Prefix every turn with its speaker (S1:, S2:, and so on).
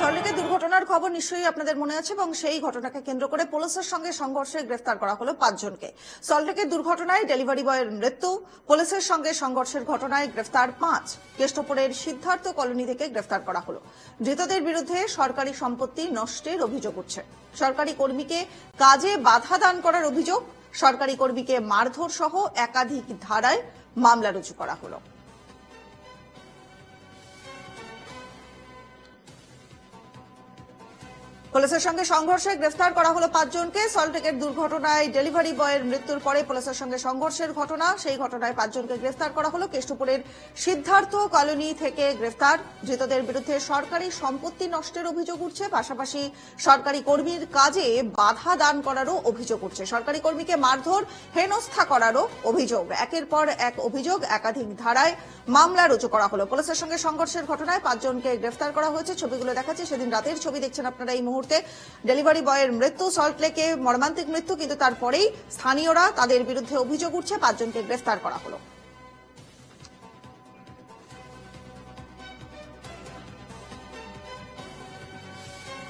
S1: সল্টলেকের দুর্ঘটনার খবর নিশ্চয়ই আপনাদের মনে আছে এবং সেই ঘটনাকে কেন্দ্র করে পুলিশের সঙ্গে সংঘর্ষে গ্রেফতার করা হলো পাঁচজনকে। সল্টলেকের দুর্ঘটনায় ডেলিভারি বয়ের মৃত্যু, পুলিশের সঙ্গে সংঘর্ষের ঘটনায় গ্রেফতার পাঁচ। কেষ্টপুরের সিদ্ধার্থ কলোনি থেকে গ্রেফতার করা হলো। ধৃতদের বিরুদ্ধে সরকারি সম্পত্তি নষ্টের অভিযোগ উঠছে। সরকারি কর্মীকে কাজে বাধা দান করার অভিযোগ, সরকারি কর্মীকে মারধর সহ একাধিক ধারায় মামলা রুজু করা হলো। পুলিশের সঙ্গে সংঘর্ষে গ্রেফতার করা হলো পাঁচজনকে। সল্টলেকের দুর্ঘটনায় ডেলিভারি বয়ের মৃত্যুর পরে পুলিশের সঙ্গে সংঘর্ষের ঘটনা। সেই ঘটনায় পাঁচজনকে গ্রেফতার করা হলো। কেষ্টপুরের সিদ্ধার্থ কলোনি থেকে গ্রেফতার। ধৃতদের বিরুদ্ধে সরকারি সম্পত্তি নষ্টের অভিযোগ উঠছে। পাশাপাশি সরকারি কর্মীর কাজে বাধা দান করারও অভিযোগ উঠছে। সরকারি কর্মীকে মারধর, হেনস্থা করারও অভিযোগ। একের পর এক অভিযোগ একাধিক ধারায় মামলা রুজু করা হলো। পুলিশের সঙ্গে সংঘর্ষের ঘটনায় পাঁচজনকে গ্রেফতার করা হয়েছে। ছবিগুলো দেখাচ্ছে। সেদিন রাতের ছবি দেখছেন আপনারা এই মুহূর্তে ডেলিভারি বয়ের মৃত্যু সল্টলেকে মর্মান্তিক মৃত্যু, কিন্তু তারপরেই স্থানীয়রা তাদের বিরুদ্ধে অভিযোগ উঠছে, পাঁচজনকে গ্রেফতার করা হলো।